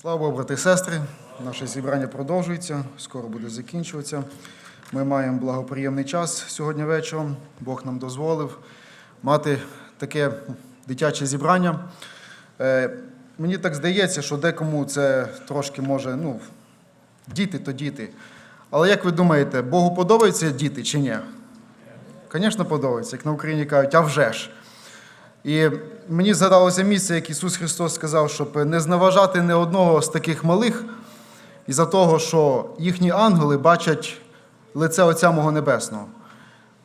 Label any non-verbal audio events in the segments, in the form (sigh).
Слава Богу, брати і сестри. Наше зібрання продовжується, скоро буде закінчуватися. Ми маємо благоприємний час сьогодні вечором. Бог нам дозволив мати таке дитяче зібрання. Е, Мені так здається, що декому це трошки може, ну, діти то діти. Але як ви думаєте, Богу подобаються діти чи ні? Звісно, подобається. Як на Україні кажуть, а вже ж. І мені згадалося місце, як Ісус Христос сказав, щоб не зневажати не одного з таких малих, із-за того, що їхні ангели бачать лице Отця Мого Небесного.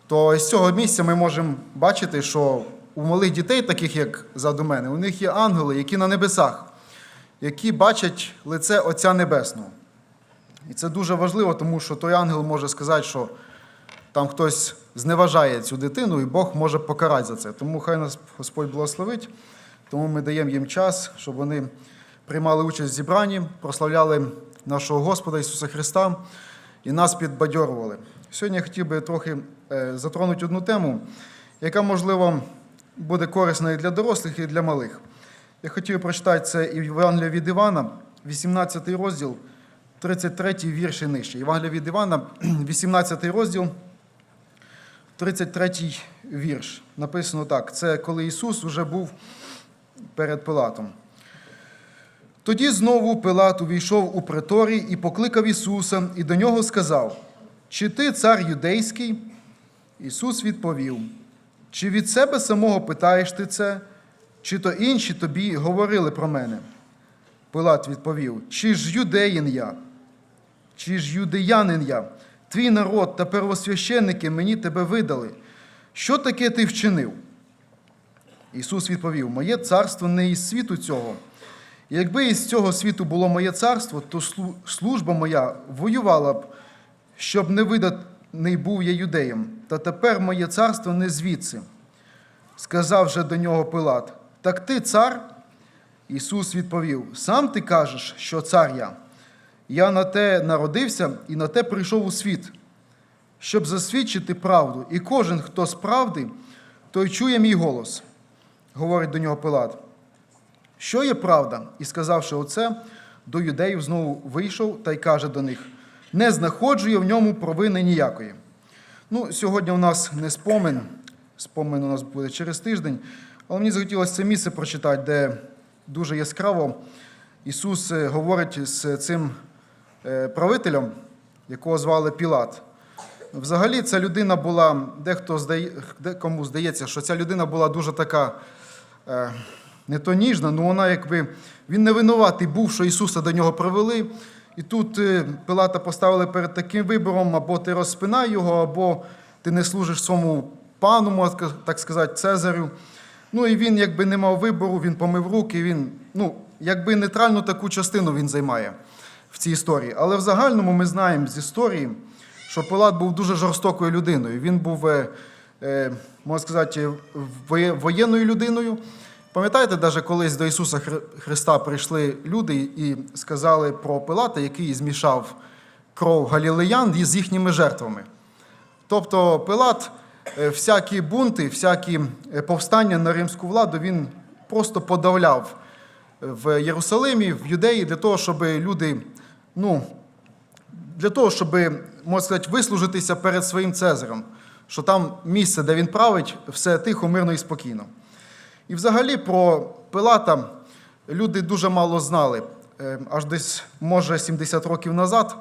То з цього місця ми можемо бачити, що у малих дітей, таких як ззаду мене, у них є ангели, які на небесах, які бачать лице Отця Небесного. І це дуже важливо, тому що той ангел може сказати, що там хтось зневажає цю дитину, і Бог може покарати за це. Тому хай нас Господь благословить. Тому ми даємо їм час, щоб вони приймали участь в зібранні, прославляли нашого Господа Ісуса Христа і нас підбадьорували. Сьогодні я хотів би трохи е, затронути одну тему, яка, можливо, буде корисна і для дорослих, і для малих. Я хотів прочитати це Євангелія від Івана, 18 розділ, 33 вірш і нижче. Євангелія від Івана, (clears throat) 18 розділ, 33 вірш. Написано так: це коли Ісус вже був перед Пилатом. Тоді знову Пилат увійшов у приторій і покликав Ісуса, і до нього сказав: Чи ти цар юдейський? Ісус відповів: Чи від себе самого питаєш ти це, чи то інші тобі говорили про мене? Пилат відповів: Чи ж юдеїн я? Чи ж юдеянин я? Твій народ та первосвященники мені тебе видали. Що таке ти вчинив? Ісус відповів: Моє царство не із світу цього. Якби із цього світу було моє царство, то служба моя воювала б, щоб не виданий був я юдеям. Та тепер моє царство не звідси. Сказав же до нього Пилат: Так ти цар? Ісус відповів: Сам ти кажеш, що цар я. Я на те народився і на те прийшов у світ, щоб засвідчити правду. І кожен, хто з правди, той чує мій голос, говорить до нього Пилат. Що є правда? І сказавши оце, до юдеїв знову вийшов та й каже до них: не знаходжу я в ньому провини ніякої. Ну, сьогодні у нас не спомин, спомин у нас буде через тиждень, але мені захотілося це місце прочитати, де дуже яскраво Ісус е, говорить з цим правителем, якого звали Пілат. Взагалі, ця людина була, дехто здає, декому здається, що ця людина була дуже така е, не то ніжна, але вона якби він не винуватий був, що Ісуса до нього привели. І тут е, Пилата поставили перед таким вибором: або ти розпинай його, або ти не служиш своєму пану, так сказати, Цезарю. Ну і він якби не мав вибору, він помив руки, він, ну, якби нейтральну таку частину він займає в цій історії. Але в загальному ми знаємо з історії, що Пилат був дуже жорстокою людиною. Він був, е, е, можна сказати, воєнною людиною. Пам'ятаєте, навіть колись до Ісуса Христа прийшли люди і сказали про Пилата, який змішав кров галілеян з їхніми жертвами. Тобто Пилат е, всякі бунти, всякі повстання на римську владу він просто подавляв в Єрусалимі, в Юдеї для того, щоб люди, ну, для того, щоб, можна сказати, вислужитися перед своїм Цезарем, що там місце, де він править, все тихо, мирно і спокійно. І взагалі про Пилата люди дуже мало знали. Е, Аж десь, може, 70 років назад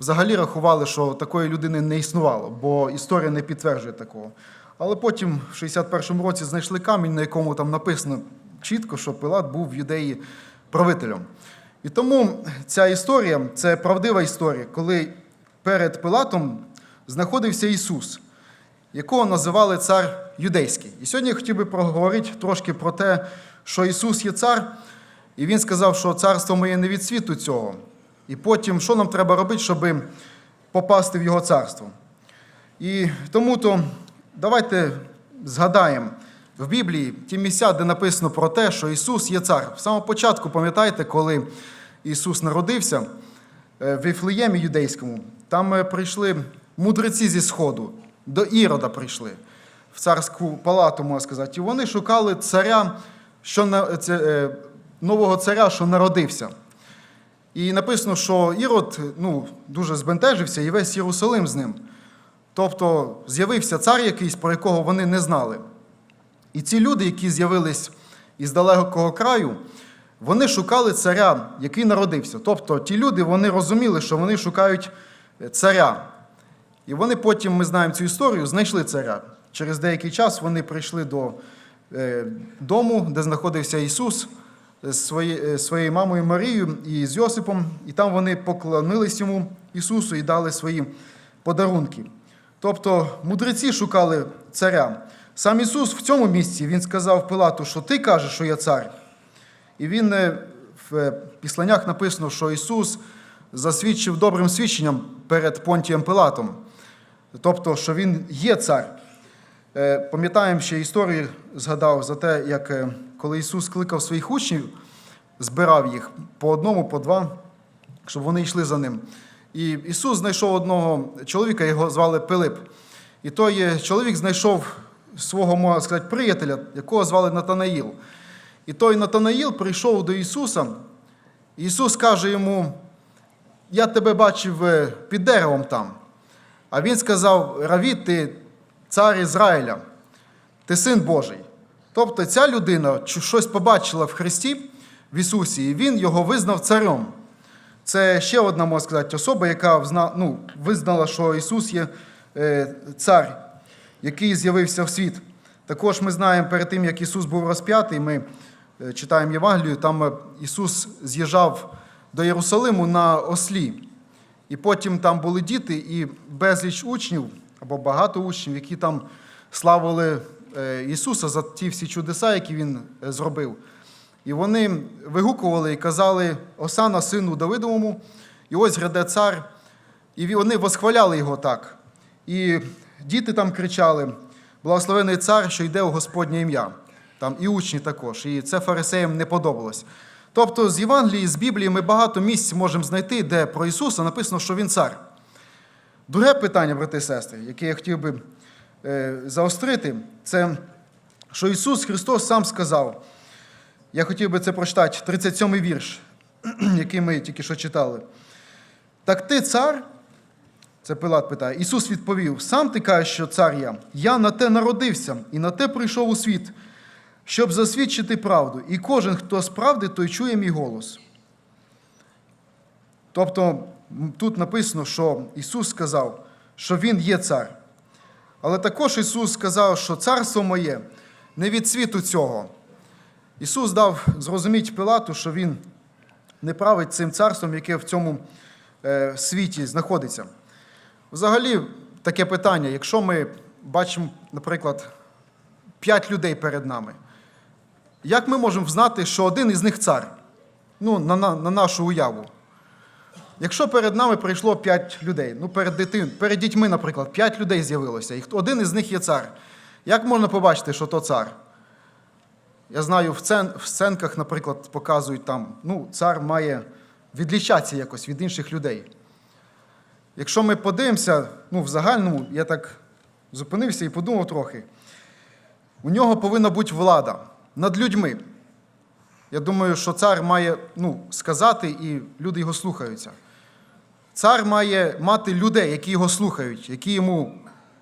взагалі рахували, що такої людини не існувало, бо історія не підтверджує такого. Але потім, в 61-му році, знайшли камінь, на якому там написано чітко, що Пилат був в юдеї правителем. І тому ця історія це правдива історія, коли перед Пилатом знаходився Ісус якого називали цар юдейський. І сьогодні я хотів би проговорити трошки про те, що Ісус є цар, і Він сказав, що царство моє не від світу цього. І потім, що нам треба робити, щоб попасти в Його царство. І тому то давайте згадаємо в Біблії ті місця, де написано про те, що Ісус є цар. В самому початку, пам'ятаєте, коли Ісус народився е, в Віфлеємі юдейському, там е, прийшли мудреці зі Сходу, до Ірода прийшли, в царську палату, можна сказати. І вони шукали царя, що е, нового царя, що народився. І написано, що Ірод ну, дуже збентежився, і весь Єрусалим з ним. Тобто з'явився цар якийсь, про якого вони не знали. І ці люди, які з'явились із далекого краю, вони шукали царя, який народився. Тобто ті люди вони розуміли, що вони шукають е, царя. І вони потім, ми знаємо цю історію, знайшли царя. Через деякий час вони прийшли до е, дому, де знаходився Ісус з е, своєю мамою Марією і з Йосипом, і там вони поклонились йому Ісусу і дали свої подарунки. Тобто мудреці шукали царя. Сам Ісус в цьому місці Він сказав Пилату, що ти кажеш, що я цар. І він е, в е, післаннях написано, що Ісус засвідчив добрим свідченням перед Понтієм Пилатом. Тобто, що Він є цар. Е, Пам'ятаємо ще історію, згадав за те, як коли Ісус кликав своїх учнів, збирав їх по одному, по два, щоб вони йшли за ним. І Ісус знайшов одного чоловіка, його звали Пилип. І той чоловік знайшов свого, можна сказати, приятеля, якого звали Натанаїл. І той Натанаїл прийшов до Ісуса, Ісус каже йому: Я тебе бачив е, під деревом там. А він сказав: Раві, ти цар Ізраїля, ти син Божий. Тобто ця людина щось побачила в Христі, в Ісусі, і він його визнав царем. Це ще одна, можна сказати, особа, яка ну, визнала, що Ісус є е, цар, який з'явився в світ. Також ми знаємо, перед тим, як Ісус був розп'ятий, ми читаємо Євангелію, там е, Ісус з'їжджав до Єрусалиму на ослі. І потім там були діти і безліч учнів, або багато учнів, які там славили е, Ісуса за ті всі чудеса, які Він е, зробив. І вони вигукували і казали Осана сину Давидовому, і ось гряде цар. І вони восхваляли його так. І діти там кричали: Благословений цар, що йде у Господнє ім'я. Там і учні також. І це фарисеям не подобалось. Тобто з Євангелії, з Біблії ми багато місць можемо знайти, де про Ісуса написано, що Він цар. Друге питання, брати і сестри, яке я хотів би е, заострити, це що Ісус Христос сам сказав. Я хотів би це прочитати, 37-й вірш, (clears throat) який ми тільки що читали. Так ти цар? Це Пилат питає. Ісус відповів: Сам ти кажеш, що цар я. Я на те народився і на те прийшов у світ, щоб засвідчити правду. І кожен, хто з правди, той чує мій голос. Тобто тут написано, що Ісус сказав, що Він є цар. Але також Ісус сказав, що царство моє не від світу цього. Ісус дав зрозуміти Пилату, що Він не править цим царством, яке в цьому е, світі знаходиться. Взагалі, таке питання: якщо ми бачимо, наприклад, п'ять людей перед нами, як ми можемо знати, що один із них цар? Ну, на, на, на нашу уяву. Якщо перед нами прийшло п'ять людей, ну перед, дитин, перед дітьми, наприклад, п'ять людей з'явилося, і один із них є цар. Як можна побачити, що то цар? Я знаю, в, цен, в сценках, наприклад, показують там, ну, цар має відлічатися якось від інших людей. Якщо ми подивимося, ну, в загальному, я так зупинився і подумав трохи, у нього повинна бути влада над людьми. Я думаю, що цар має ну, сказати, і люди його слухаються. Цар має мати людей, які його слухають, які йому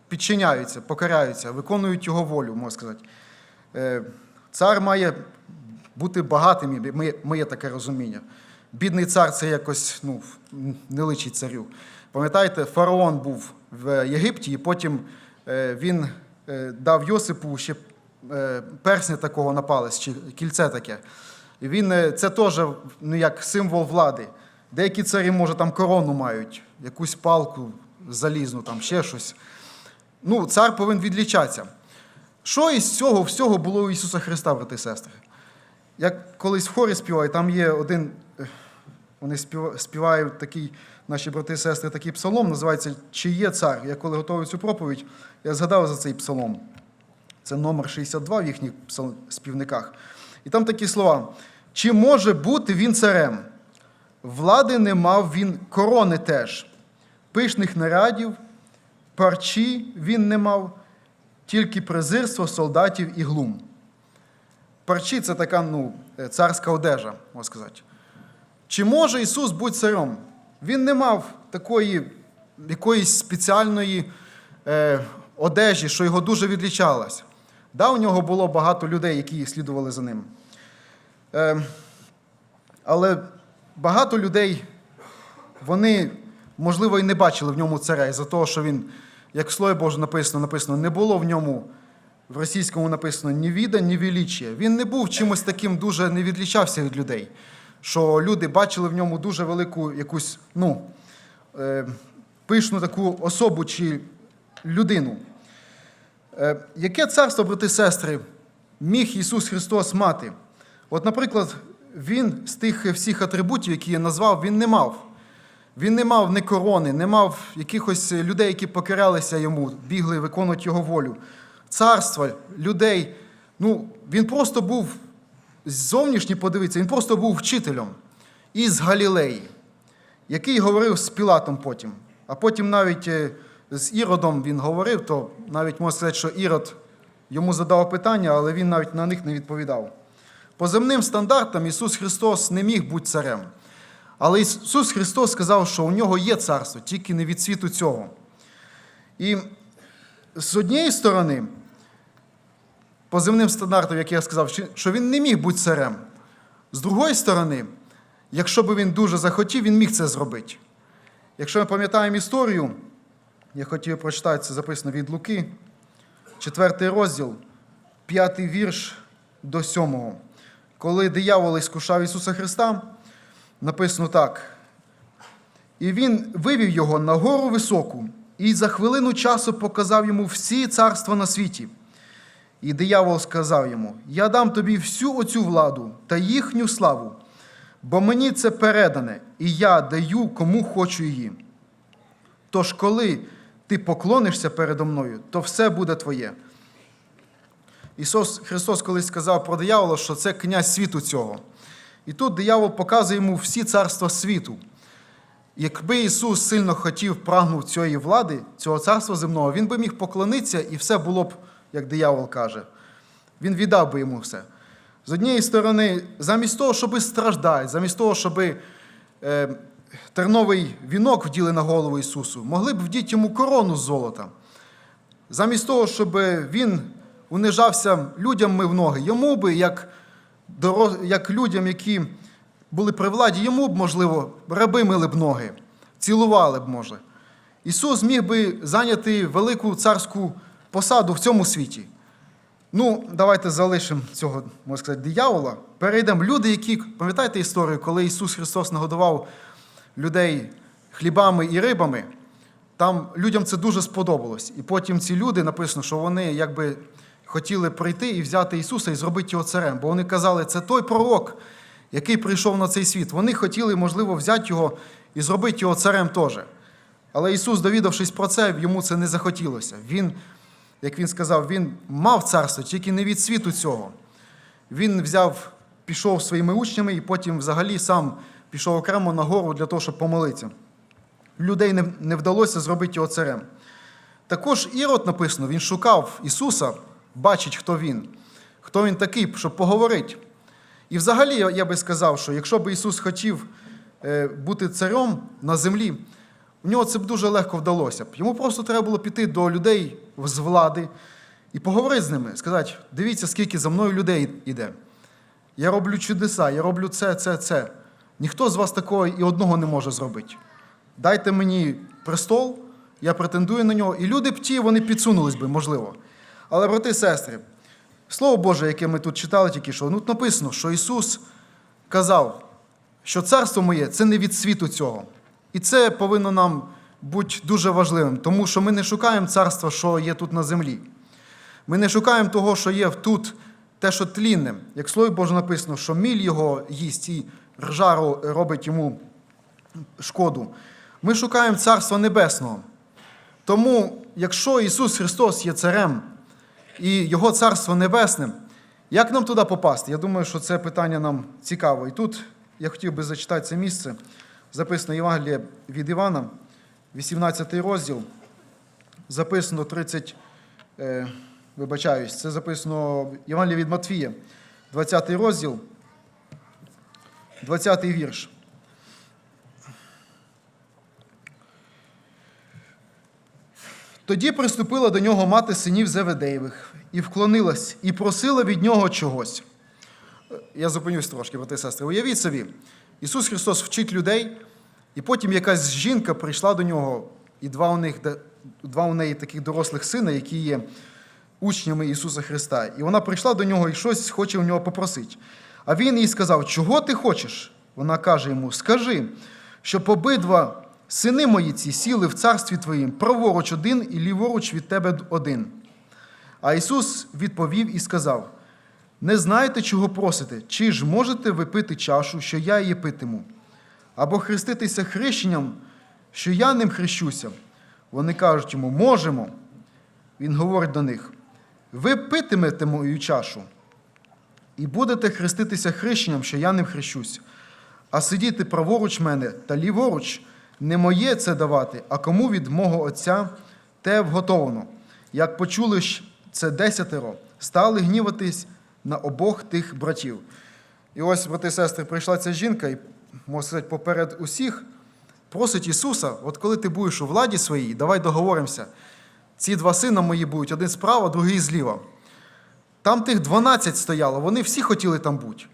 підчиняються, покоряються, виконують його волю, можна сказати. Е, Цар має бути багатим, моє, таке розуміння. Бідний цар це якось ну, не личить царю. Пам'ятаєте, фараон був в Єгипті, і потім е, він е, дав Йосипу ще персня такого на палець, чи кільце таке. Він е, це теж ну, як символ влади. Деякі царі, може, там корону мають, якусь палку залізну, там ще щось. Ну, цар повинен відлічатися. Що із цього всього було у Ісуса Христа, брати і сестри? Як колись в хорі співаю, там є один, е, вони співають такий, наші брати і сестри, такий псалом, називається Чи є цар? Я коли готував цю проповідь, я згадав за цей псалом. Це номер 62 в їхніх співниках. І там такі слова: Чи може бути він царем? Влади не мав він корони теж, пишних нарядів, парчі він не мав, тільки презирство солдатів і глум. Парчі це така ну, е, царська одежа, можна сказати. Чи може Ісус бути царем? Він не мав такої якоїсь спеціальної е, одежі, що його дуже відлічалась. Да, у нього було багато людей, які слідували за ним. Е, але багато людей, вони, можливо, і не бачили в ньому царя, із-за того, що він, як в Слові Боже написано, написано, не було в ньому, в російському написано ні віда, ні величія. Він не був чимось таким дуже не відлічався від людей, що люди бачили в ньому дуже велику якусь, ну, е, пишну таку особу чи людину. Е, Яке царство, брати і сестри, міг Ісус Христос мати? От, наприклад, Він з тих всіх атрибутів, які я назвав, Він не мав. Він не мав ні корони, не мав якихось людей, які покорялися йому, бігли виконувати його волю. Царства, людей. Ну, він просто був зовнішній, подивіться, він просто був вчителем із Галілеї, який говорив з Пілатом потім. А потім навіть е, з Іродом він говорив, то навіть можна сказати, що Ірод йому задав питання, але він навіть на них не відповідав. По земним стандартам Ісус Христос не міг бути царем. Але Ісус Христос сказав, що у нього є царство, тільки не від світу цього. І з однієї сторони, по земним стандартам, як я сказав, що він не міг бути царем. З другої сторони, якщо би він дуже захотів, він міг це зробити. Якщо ми пам'ятаємо історію, я хотів прочитати, це записано від Луки, четвертий розділ, п'ятий вірш до сьомого. Коли диявол іскушав Ісуса Христа, написано так. І він вивів його на гору високу і за хвилину часу показав йому всі царства на світі. І диявол сказав йому: Я дам тобі всю оцю владу та їхню славу, бо мені це передане, і я даю кому хочу її. Тож, коли ти поклонишся передо мною, то все буде твоє. Ісус Христос колись сказав про диявола, що це князь світу цього. І тут диявол показує йому всі царства світу. Якби Ісус сильно хотів, прагнув цієї влади, цього царства земного, Він би міг поклонитися і все було б, як диявол каже. Він віддав би йому все. З однієї сторони, замість того, щоб страждати, замість того, щоб е, терновий вінок вділи на голову Ісусу, могли б вдіти йому корону з золота. Замість того, щоб він унижався людям мив ноги, йому би, як, як людям, які були при владі, йому б, можливо, раби мили б ноги, цілували б, може. Ісус міг би зайняти велику царську посаду в цьому світі. Ну, давайте залишимо цього, можна сказати, диявола. Перейдемо. Люди, які, пам'ятаєте історію, коли Ісус Христос нагодував людей хлібами і рибами, там людям це дуже сподобалось. І потім ці люди написано, що вони якби хотіли прийти і взяти Ісуса і зробити його царем. Бо вони казали, це той пророк, який прийшов на цей світ. Вони хотіли, можливо, взяти його і зробити його царем теж. Але Ісус, довідавшись про це, йому це не захотілося. Він, як він сказав, він мав царство, тільки не від світу цього. Він взяв, пішов своїми учнями і потім взагалі сам пішов окремо на гору для того, щоб помолитися. Людей не, не вдалося зробити його царем. Також Ірод написано, він шукав Ісуса, бачить, хто він, хто він такий, щоб поговорити. І взагалі, я би сказав, що якщо б Ісус хотів е, бути царем на землі, у нього це б дуже легко вдалося б. Йому просто треба було піти до людей з влади і поговорити з ними, сказати: дивіться, скільки за мною людей йде. Я роблю чудеса, я роблю це, це, це. Ніхто з вас такого і одного не може зробити. Дайте мені престол, я претендую на нього, і люди б ті, вони підсунулись би, можливо. Але, брати і сестри, Слово Боже, яке ми тут читали тільки що, ну, написано, що Ісус казав, що царство моє це не від світу цього. І це повинно нам бути дуже важливим, тому що ми не шукаємо царства, що є тут на землі. Ми не шукаємо того, що є тут, те, що тлінне. Як в Слові Боже написано, що міль його їсть і ржару робить йому шкоду. Ми шукаємо Царства Небесного. Тому, якщо Ісус Христос є царем і Його Царство Небесне, як нам туди попасти? Я думаю, що це питання нам цікаво. І тут я хотів би зачитати це місце. Записано Євангеліє від Івана, 18 розділ, записано 30, е, вибачаюсь, це записано Євангеліє від Матфія, 20 розділ, 20 вірш. Тоді приступила до нього мати синів Зеведеєвих і вклонилась, і просила від нього чогось. Я зупинюсь трошки, брати і сестри. Уявіть собі, Ісус Христос вчить людей, і потім якась жінка прийшла до нього, і два у них, два у неї таких дорослих сина, які є учнями Ісуса Христа. І вона прийшла до нього і щось хоче у нього попросити. А він їй сказав: Чого ти хочеш? Вона каже йому: Скажи, щоб обидва сини мої ці сіли в царстві твоїм, праворуч один і ліворуч від тебе один. А Ісус відповів і сказав: Не знаєте, чого просите, чи ж можете ви пити чашу, що я її питиму, або хреститися хрещенням, що я ним хрещуся? Вони кажуть йому, можемо. Він говорить до них: ви питимете мою чашу, і будете хреститися хрещенням, що я ним хрещусь. А сидіти праворуч мене та ліворуч не моє це давати, а кому від мого Отця те вготовано. Як почули ж це десятеро, стали гніватись на обох тих братів. І ось, брати і сестри, прийшла ця жінка, і, можна сказати, поперед усіх просить Ісуса: от коли ти будеш у владі своїй, давай договоримося. Ці два сина мої будуть, один справа, другий зліва. Там тих 12 стояло, вони всі хотіли там бути.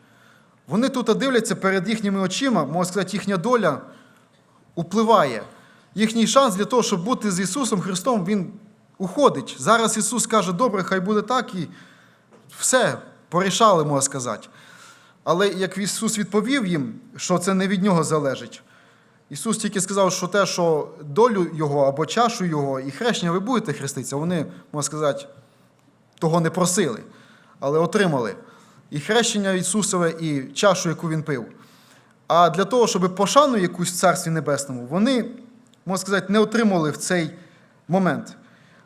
Вони тут дивляться перед їхніми очима, можна сказати, їхня доля upливає. Їхній шанс для того, щоб бути з Ісусом Христом, він уходить. Зараз Ісус каже, добре, хай буде так, і все, порішали, можна сказати. Але як Ісус відповів їм, що це не від Нього залежить, Ісус тільки сказав, що те, що долю Його або чашу Його і хрещення ви будете хреститися, вони, можна сказати, того не просили, але отримали. І хрещення Ісусове, і чашу, яку Він пив. А для того, щоб пошану якусь в Царстві Небесному, вони, можна сказати, не отримали в цей момент.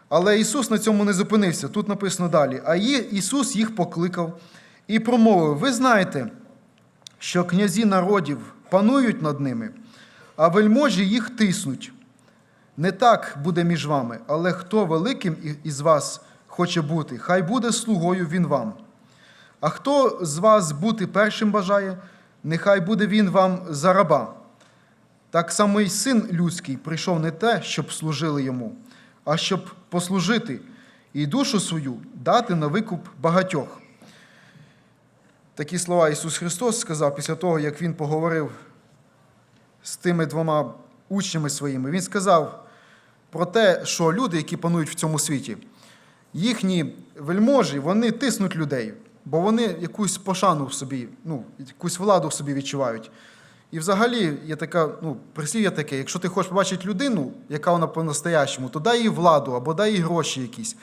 Але Ісус на цьому не зупинився. Тут написано далі. А Ісус їх покликав і промовив: Ви знаєте, що князі народів панують над ними, а вельможі їх тиснуть. Не так буде між вами, але хто великим із вас хоче бути, хай буде слугою він вам. А хто з вас бути першим бажає, нехай буде він вам за раба. Так само й син людський прийшов не те, щоб служили йому, а щоб послужити і душу свою дати на викуп багатьох. Такі слова Ісус Христос сказав після того, як Він поговорив з тими двома учнями своїми. Він сказав про те, що люди, які панують в цьому світі, їхні вельможі, вони тиснуть людей, бо вони якусь пошану в собі, ну, якусь владу в собі відчувають. І взагалі є така, ну, прислів'я таке, якщо ти хочеш побачити людину, яка вона по-настоящому, то дай їй владу або дай їй гроші якісь.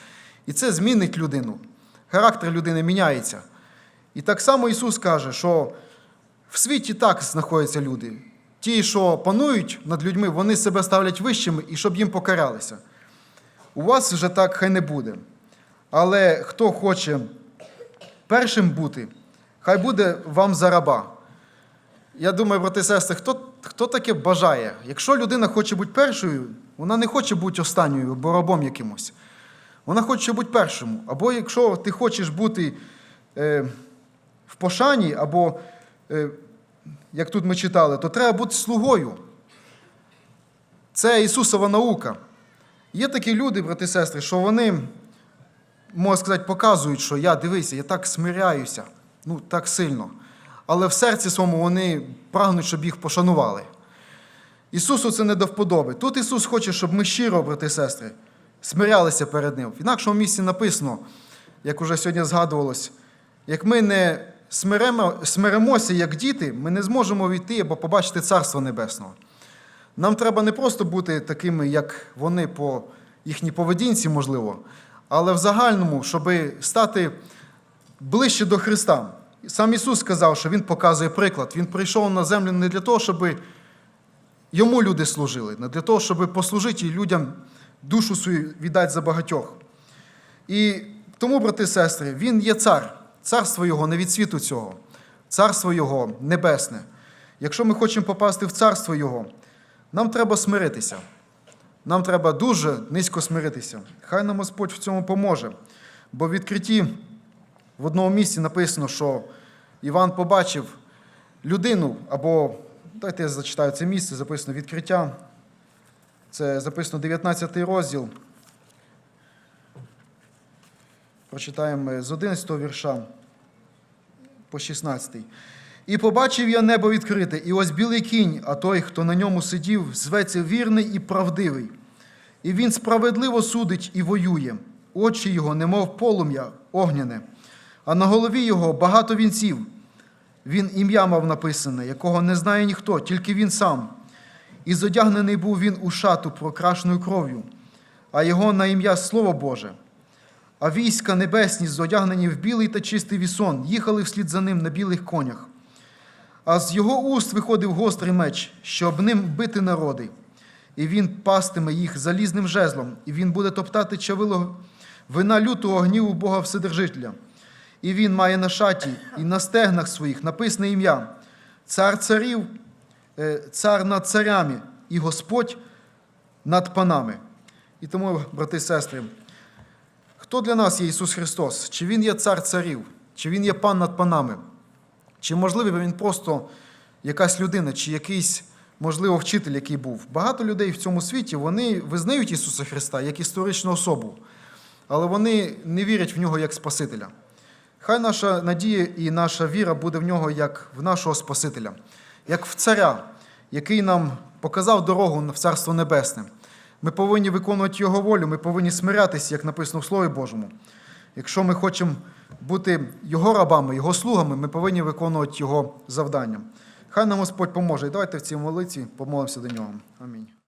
І це змінить людину. Характер людини міняється. І так само Ісус каже, що в світі так знаходяться люди. Ті, що панують над людьми, вони себе ставлять вищими і щоб їм покаралися. У вас вже так хай не буде. Але хто хоче першим бути, хай буде вам за раба. Я думаю, брати і сестри, хто, хто таке бажає? Якщо людина хоче бути першою, вона не хоче бути останньою або рабом якимось. Вона хоче бути першим. Або якщо ти хочеш бути е, в пошані, або, е, як тут ми читали, то треба бути слугою. Це Ісусова наука. Є такі люди, брати і сестри, що вони, можна сказати, показують, що я дивися, я так смиряюся, ну так сильно. Але в серці своєму вони прагнуть, щоб їх пошанували. Ісусу це не до вподоби. Тут Ісус хоче, щоб ми щиро, брати і сестри, смирялися перед Ним. В інакшому місці написано, як уже сьогодні згадувалось, як ми не смиремо, смиремося, як діти, ми не зможемо війти або побачити Царство Небесного. Нам треба не просто бути такими, як вони по їхній поведінці, можливо, але в загальному, щоб стати ближче до Христа. Сам Ісус сказав, що Він показує приклад. Він прийшов на землю не для того, щоб йому люди служили, не для того, щоб послужити людям душу свою віддати за багатьох. І тому, брати і сестри, Він є цар, царство Його не від світу цього, царство Його небесне. Якщо ми хочемо попасти в царство Його, нам треба смиритися. Нам треба дуже низько смиритися. Хай нам Господь в цьому поможе. Бо в відкритті в одному місці написано, що Іван побачив людину, або дайте я зачитаю це місце, записано відкриття. Це записано 19 розділ. Прочитаємо з 11 вірша по 16. І побачив я небо відкрите, і ось білий кінь, а той, хто на ньому сидів, зветься вірний і правдивий. І він справедливо судить і воює. Очі його, немов полум'я огняне, а на голові його багато вінців. Він ім'я мав написане, якого не знає ніхто, тільки він сам. І зодягнений був він у шату прокрашеною кров'ю, а його на ім'я Слово Боже. А війська небесні, зодягнені в білий та чистий вісон, їхали вслід за ним на білих конях. А з його уст виходив гострий меч, щоб ним бити народи. І він пастиме їх залізним жезлом, і він буде топтати чавило вина лютого гніву Бога Вседержителя. І він має на шаті і на стегнах своїх написане ім'я, цар царів, е, цар над царями і Господь над панами. І тому, брати і сестри, хто для нас є Ісус Христос? Чи Він є цар царів, чи Він є пан над панами? Чи можливо він просто якась людина, чи якийсь, можливо, вчитель, який був? Багато людей в цьому світі вони визнають Ісуса Христа як історичну особу, але вони не вірять в нього як Спасителя. Хай наша надія і наша віра буде в нього як в нашого Спасителя, як в царя, який нам показав дорогу в Царство Небесне. Ми повинні виконувати Його волю, ми повинні смирятися, як написано в Слові Божому. Якщо ми хочемо бути Його рабами, Його слугами, ми повинні виконувати Його завдання. Хай нам Господь поможе. І давайте в цій молитві помолимося до нього. Амінь.